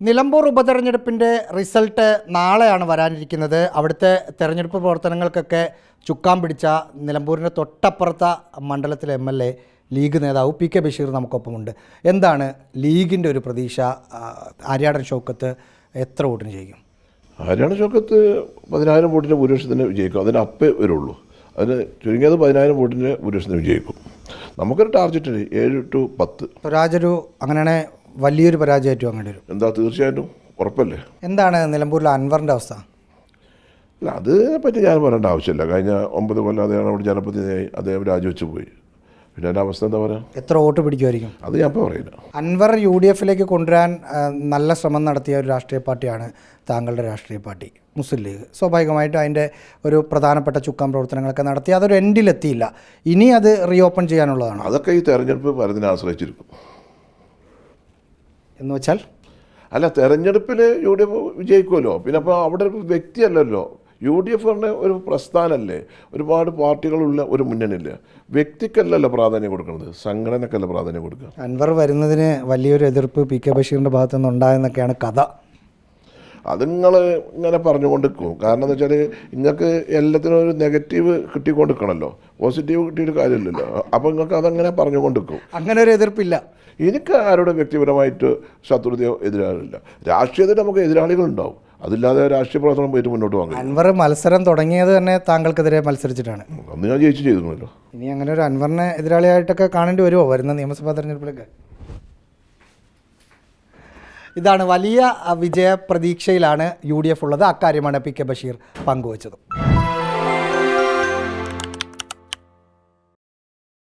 Nilambur ഉപതെരഞ്ഞെടുപ്പിന്റെ result നാളെയാണ് വരാനിരിക്കുന്നത്. അവിടുത്തെ തെരഞ്ഞെടുപ്പ് പ്രവർത്തനങ്ങൾക്കൊക്കെ ചുക്കാൻ പിടിച്ച നിലമ്പൂരിന്റെ തൊട്ടപ്പുറത്ത മണ്ഡലത്തിലെ എം എൽ എ ലീഗ് നേതാവ് പി കെ ബഷീർ നമുക്കൊപ്പമുണ്ട്. എന്താണ് ലീഗിന്റെ ഒരു പ്രതീക്ഷ? ആര്യാടൻ ഷൗക്കത്ത് എത്ര വോട്ടിന് ചെയ്യും ആര്യാടൻ ചോക്കത്ത് പതിനായിരം വോട്ടിന്റെ ഭൂരിപക്ഷത്തിന് വിജയിക്കും. അതിന് അപ്പേ വരുള്ളൂ. അതിന് ചുരുങ്ങിയത് പതിനായിരം വോട്ടിന്റെ ഭൂരിപക്ഷത്തിന് വിജയിക്കും. നമുക്കൊരു ടാർഗറ്റ് ഏഴ് ടു പത്ത്. സ്വരാജൊരു അങ്ങനെയാണെ വലിയൊരു പരാജയമായിട്ട് അങ്ങനെ വരും. എന്താ തീർച്ചയായിട്ടും. ഉറപ്പല്ലേ? എന്താണ് നിലമ്പൂരിലെ അൻവറിന്റെ അവസ്ഥ? അല്ല അതിനെ പറ്റി ഞാൻ പറയേണ്ട ആവശ്യമില്ല. കഴിഞ്ഞ ഒമ്പത് കൊല്ലം അദ്ദേഹം അവിടെ ജനപ്രതിനിധിയായി അദ്ദേഹം രാജിവെച്ച് പോയി. പിന്നെ എന്റെ അവസ്ഥ എന്താ പറയുക എത്ര വോട്ട് പിടിക്കുമായിരിക്കും? അത് ഞാൻ ഇപ്പോൾ പറയില്ല. അൻവർ യു ഡി എഫിലേക്ക് കൊണ്ടുവരാൻ നല്ല ശ്രമം നടത്തിയ ഒരു രാഷ്ട്രീയ പാർട്ടിയാണ് താങ്കളുടെ രാഷ്ട്രീയ പാർട്ടി മുസ്ലിം ലീഗ്. സ്വാഭാവികമായിട്ടും അതിന്റെ ഒരു പ്രധാനപ്പെട്ട ചുക്കാൻ പ്രവർത്തനങ്ങളൊക്കെ നടത്തി അതൊരു എൻഡിലെത്തിയില്ല ഇനി അത് റീ ഓപ്പൺ ചെയ്യാനുള്ളതാണ്. അതൊക്കെ ഈ തെരഞ്ഞെടുപ്പ് വരുന്നതിനെ ആശ്രയിച്ചിരിക്കും. എന്ന് വെച്ചാൽ? അല്ല തെരഞ്ഞെടുപ്പിൽ യു ഡി എഫ് വിജയിക്കുമല്ലോ. പിന്നെ അപ്പോൾ അവിടെ ഒരു വ്യക്തിയല്ലല്ലോ. യു ഡി എഫ് പറഞ്ഞ ഒരു പ്രസ്ഥാനമല്ലേ ഒരുപാട് പാർട്ടികളുള്ള ഒരു മുന്നണിയില്ല. വ്യക്തിക്കല്ലല്ലോ പ്രാധാന്യം കൊടുക്കുന്നത്. സംഘടനക്കല്ല പ്രാധാന്യം കൊടുക്കുക. അൻവർ വരുന്നതിന് വലിയൊരു എതിർപ്പ് പി കെ ബഷീറിന്റെ ഭാഗത്തു നിന്നുണ്ടായെന്നൊക്കെയാണ് കഥ. അത് നിങ്ങൾ ഇങ്ങനെ പറഞ്ഞുകൊണ്ടിരിക്കും. കാരണം എന്ന് വെച്ചാൽ നിങ്ങൾക്ക് എല്ലാത്തിനും ഒരു നെഗറ്റീവ് കിട്ടിക്കൊണ്ടിരിക്കണമല്ലോ പോസിറ്റീവ് കിട്ടിയിട്ട് കാര്യമില്ലല്ലോ. അപ്പോൾ നിങ്ങൾക്ക് അതങ്ങനെ പറഞ്ഞുകൊണ്ടിരിക്കും. അങ്ങനെ ഒരു എതിർപ്പില്ല. എനിക്ക് ആരോടും വ്യക്തിപരമായിട്ട് ശത്രുതയോ എതിരാളില്ല. രാഷ്ട്രീയത്തിൽ നമുക്ക് എതിരാളികളുണ്ടാവും. അതില്ലാതെ രാഷ്ട്രീയ പ്രവർത്തനം പോയിട്ട് മുന്നോട്ട് വന്നു അൻവർ മത്സരം തുടങ്ങിയത് തന്നെ താങ്കൾക്കെതിരെ മത്സരിച്ചിട്ടാണ്. അന്ന് ഞാൻ ജയിച്ചു ചെയ്തിരുന്നല്ലോ. ഇനി അങ്ങനെ ഒരു അൻവറിനെ എതിരാളിയായിട്ടൊക്കെ കാണേണ്ടി വരുമോ വരുന്ന നിയമസഭാ തെരഞ്ഞെടുപ്പിലൊക്കെ? ഇതാണ് വലിയ വിജയ പ്രതീക്ഷയിലാണ് യു ഡി എഫ് ഉള്ളത്. അക്കാര്യമാണ് പി കെ ബഷീർ പങ്കുവച്ചത്.